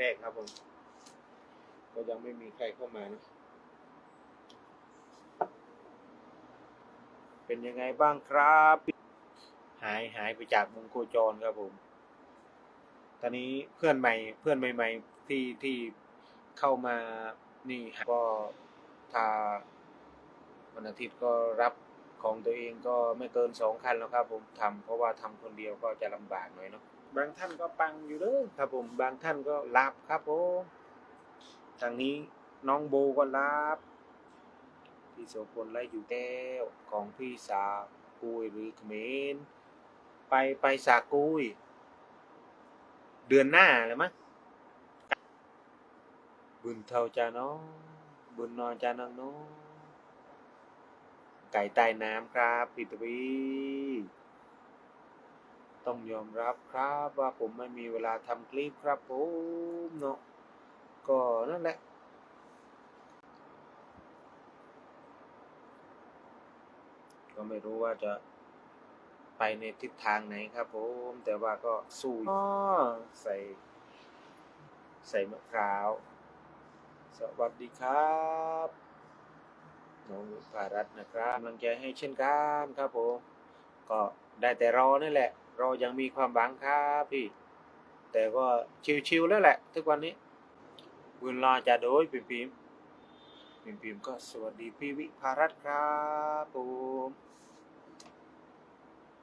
แรกครับผม ก็ยังไม่มีใครเข้ามานะ เป็นยังไงบ้างครับ หายหายไปจากวงโคจรครับผม ตอนนี้เพื่อนใหม่เพื่อนใหม่ๆที่ที่เข้ามานี่ก็ถ้าวันอาทิตย์ก็รับของตัวเองก็ไม่เกินสองคันแล้วครับผมทำเพราะว่าทำคนเดียวก็จะลำบากหน่อยเนาะ บางท่านก็ปังอยู่เด้อครับผมบางท่านก็รับครับผมทางนี้น้องโบก็รับพี่โสพลไล่อยู่แก้วของพี่สากุยหรือเขมรไปไปสากุย เดือนหน้าเลยมั้งบุญเท่าจาน้องบุญนอนจานังน้องไก่ใต้น้ำครับพี่ตวี ต้องยอมรับครับว่าผมไม่มีเวลาทำคลิปครับผมเนาะก็นั่นแหละก็ไม่รู้ว่าจะไปในทิศทางไหนครับผมแต่ว่าก็สู้อ้อใส่ ใส่มะพร้าว สวัสดีครับน้องภารัตน์นะครับกำลังใจให้เช่นกันครับผมก็ได้แต่รอนี่แหละ รอยังมีความหวังครับพี่ แต่ก็ชิวๆแล้วแหละ ทุกวันนี้บุญรอจะโดยปิมปิมปิมปิมก็สวัสดีพี่วิภารัตครับผม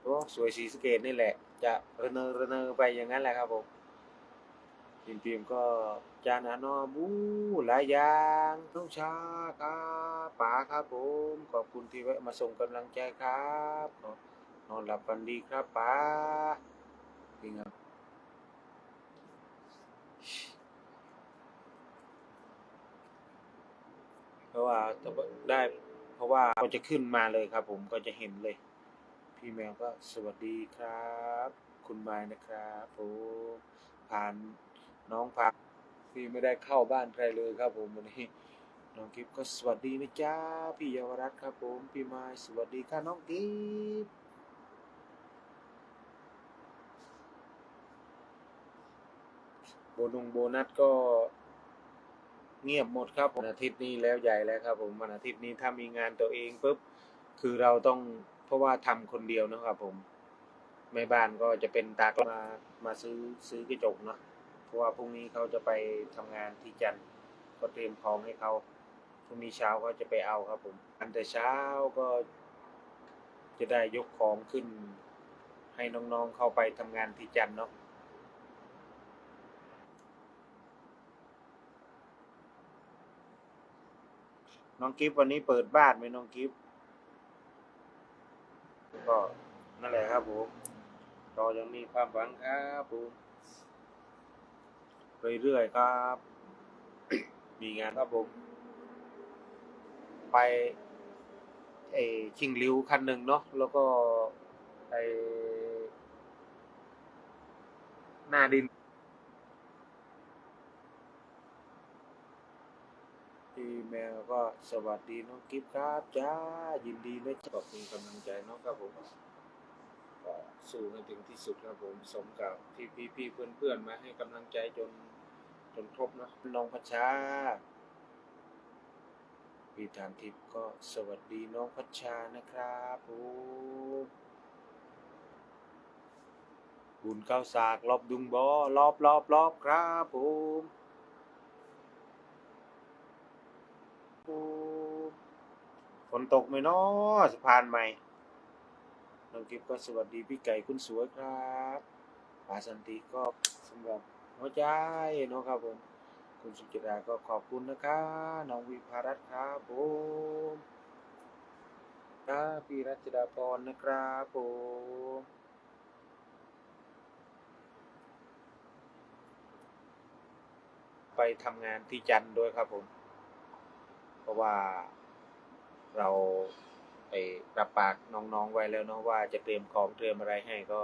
โอ้สวยสีสเกตนี่แหละ จะระเนอระเนอไปอย่างนั้นแหละครับผมปิมปิมก็จานานอบูหลายอย่างทุกชาครับป๋าครับผม ขอบคุณที่แวะมาส่งกำลังใจครับ นอนหลับฝันดีครับป๋าจริงครับเพราะว่าได้ เพราะว่าก็จะขึ้นมาเลยครับ ผมก็จะเห็นเลย พี่แมวก็สวัสดีครับ คุณไม้นะครับผมผ่านน้องพาพี่ไม่ได้เข้าบ้านใครเลยครับ ผมวันนี้น้องกิฟก็สวัสดีนะจ๊ะพี่เยาวรัตน์ครับผม พี่ไม้สวัสดีค่ะน้องกิฟ โบนุงโบนัสก็เงียบหมดครับวันอาทิตย์นี้แล้วใหญ่แล้วครับ ผมวันอาทิตย์นี้ถ้ามีงานตัวเองปุ๊บคือเราต้องเพราะว่าทำคนเดียวนะครับ ผมแม่บ้านก็จะเป็นตากมามาซื้อซื้อกระจกเนาะเพราะว่าพรุ่งนี้เขาจะไปทำงานที่จันทร์ก็เตรียมของให้เขาพรุ่งนี้เช้าก็จะไปเอาครับ ผม อันแต่เช้าก็จะได้ยกของขึ้น ให้น้องๆเข้าไปทำงานที่จันทร์เนาะ น้องกิฟวันนี้เปิดบ้านไหมน้องกิฟก็นั่นแหละครับผมเรายังมีความหวังครับผมเรื่อยๆครับ มีงานครับผม ไปไอชิงริ้วคันหนึ่งเนาะแล้วก็ไอหน้าดิน อีเมล ก็สวัสดีน้องกิฟครับจ้ายินดีนะขอบคุณกำลังใจน้องครับผมก็สู้ให้ถึงที่สุดครับผมสมกับที่พี่พี่ๆเพื่อนเพื่อนๆมาให้กำลังใจจนจนครบนะน้องพัชชาพี่ทานทิพย์ก็สวัสดีน้องพัชชานะครับผมบุญเก้าสากรอบดุงบอรอบรอบรอบครับผม ฝนตกไหมเนาะสะพานใหม่น้องกิฟก็สวัสดีพี่ไก่คุณสวยครับปาสันติก็สำหรับหัวใจเนาะครับผมคุณสุจิราก็ขอบคุณนะครับน้องวิภารัตครับผมครับพี่รัชดาพรนะครับผมไปทำงานที่จันด้วยครับผม เพราะว่า เราไปรับปากน้องๆไว้แล้วเนาะว่าจะเตรียมของเตรียมอะไรให้ก็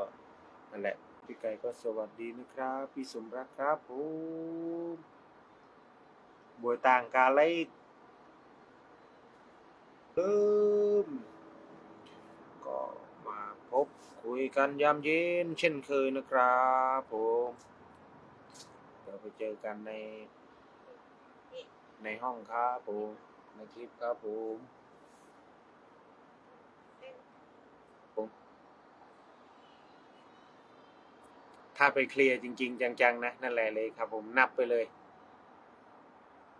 นั่นแหละพี่ไก่ก็สวัสดีนะครับ พี่สมรักครับผมบวยต่างกาเลเริ่มก็มาพบคุยกันยามเย็นเช่นเคยนะครับผมแต่เราไปเจอกันใน ในห้องครับผมในคลิปครับผม ถ้าไปเคลียร์จริง ๆ จังๆนะนั่นแหละเลยครับ ผมนับไปเลย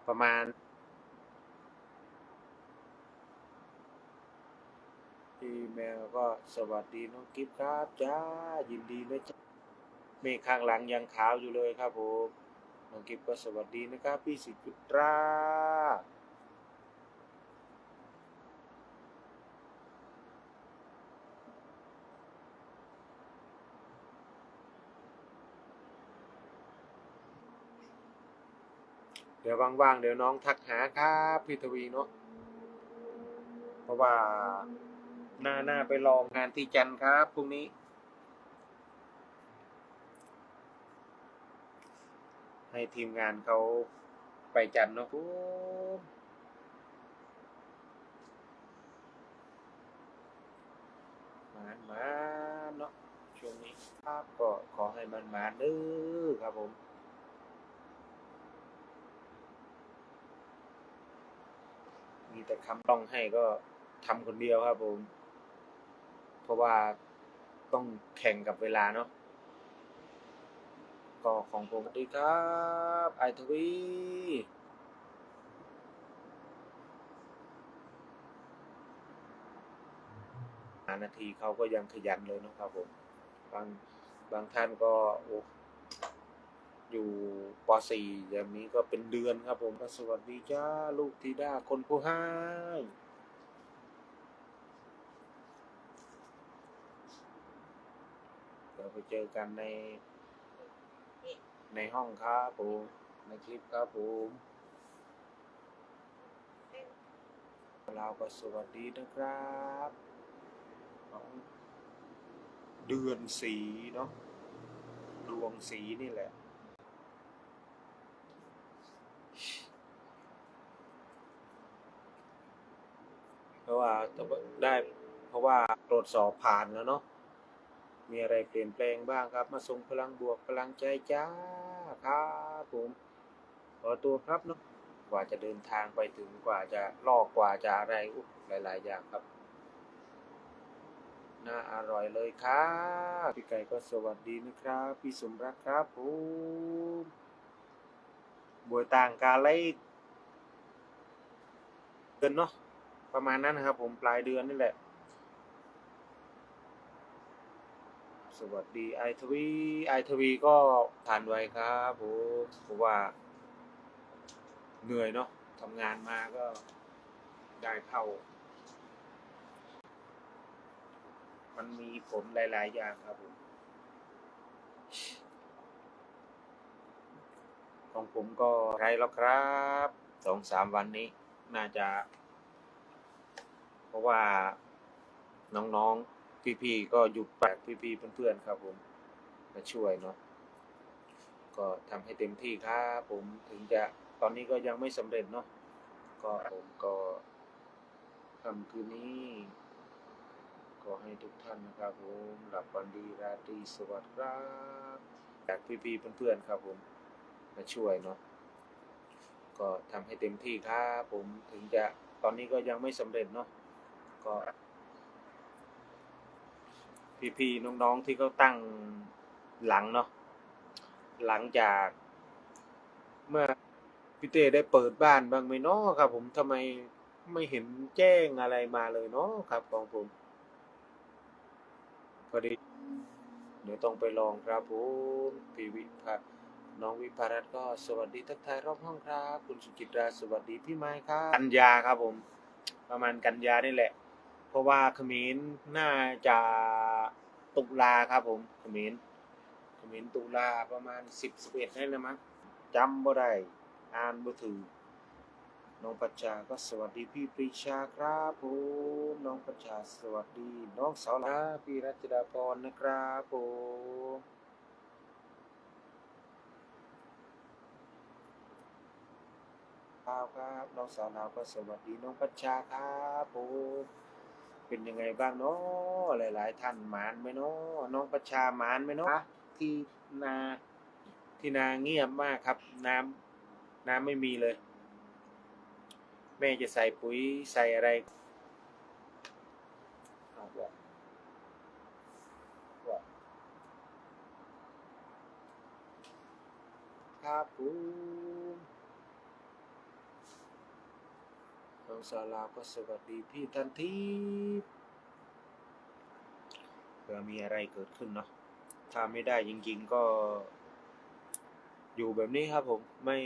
ประมาณอีเมลก็สวัสดีน้องกิฟครับจ้ายินดีนะจ้าเมฆข้างหลังยังขาวอยู่เลยครับผมน้องกิฟก็สวัสดีนะครับ พี่สิจุตรา เดี๋ยวว่างๆเดี๋ยวน้องทักหาครับพี่ทวีเนาะเพราะว่าหน้าหน้าไปลองงานที่จันครับพรุ่งนี้ ให้ทีมงานเขาไปจันเนาะผมมานมาเนาะช่วงนี้ครับก็ขอให้มันมาเด้อครับผม แต่คำต้องให้ก็ทำคนเดียวครับผม เพราะว่าต้องแข่งกับเวลาเนาะก็ของผมดีครับ ไอทวีนาทีเขาก็ยังขยันเลยเนาะครับผม บางบางท่านก็โอ้ อยู่ป .4 อย่างนี้ก็เป็นเดือนครับผมก็สวัสดีจ้าลูกทีดาคนผู้ให้เดี๋ยวไปเจอกันในในห้องครับผมในคลิปครับผมเราก็สวัสดีนะครับเดือนสีเนาะดวงสีนี่แหละ เพราะ ว่าได้เพราะว่าตรวจสอบผ่านแล้วเนาะมีอะไรเปลี่ยนแปลงบ้างครับ มาส่งพลังบวกพลังใจจ้าครับผมขอตัวครับเนาะกว่าจะเดินทางไปถึงกว่าจะลอกกว่าจะอะไรอุ๊หลาย ๆ อย่างครับน่าอร่อยเลยครับพี่ไก่ก็สวัสดีนะครับ พี่สมรักครับผมบวยต่างกาไล่เดือนเนาะ ประมาณนั้นนะครับ ผมปลายเดือนนี่แหละ สวัสดีไอทวีไอทวีก็ผ่านไวครับผมเพราะว่าเหนื่อยเนาะทำงานมาก็ได้เข้า มันมีผลหลาย ๆ อย่างครับผมของผมก็ไรแล้วครับสองสามวันนี้ น่าจะ ราะว่าน้องๆ พี่ๆ ก็หยุดแปลกพี่ๆ เพื่อนๆ ครับผม มาช่วยเนาะ ก็ทำให้เต็มที่ครับผมถึงจะตอนนี้ก็ยังไม่สำเร็จเนาะ ก็ผมก็ค่ำคืนนี้ขอให้ทุกท่านนะครับผมหลับฝันดีราตรีสวัสดิ์ครับจากพี่ๆเพื่อนๆครับผมมาช่วยเนาะก็ทำให้เต็มที่ครับผมถึงจะตอนนี้ก็ยังไม่สำเร็จเนาะ ก็ พี่ๆน้องๆที่เขาตั้งหลังเนาะหลังจากเมื่อพี่เต้ได้เปิดบ้านบ้างไหมเนาะครับ ผมทำไมไม่เห็นแจ้งอะไรมาเลยเนาะครับของผมพอดีเดี๋ยวต้องไปลองครับผมพี่วิภาน้องวิภารัตก็สวัสดีทักทายรอบห้องครับ คุณสุจิตราสวัสดีพี่ไม้ครับ กันยาครับผม ประมาณกันยานี่แหละ เพราะว่าเขมรน่าจะตุลาครับผมเขมรเขมรตุลาประมาณสิบสิบเอ็ดนี่แหละมั้งจำบ่ได้อ่านบ่ถือน้องปัจจาก็สวัสดีพี่ปรีชาครับผมน้องปัจจาสวัสดีน้องสาวลาพี่รัชดาพรนะครับผมครับครับน้องสาวลาวก็สวัสดีน้องปัจจาครับผม เป็นยังไงบ้างเนาะหลาย ๆ ท่านหมานไหมเนาะน้องปัจจาหมานไหมเนาะที่นาทที่นาเงียบมากครับ น้ำน้ำไม่มีเลย แม่จะใส่ปุ๋ยใส่อะไรเอาว่ะว่ะครับผมน้อง สาวลาวก็สวัสดีพี่ทันทีเผื่อมีอะไรเกิดขึ้นเนาะถ้าไม่ได้จริง ๆ ก็ อยู่แบบนี้ครับผมไม่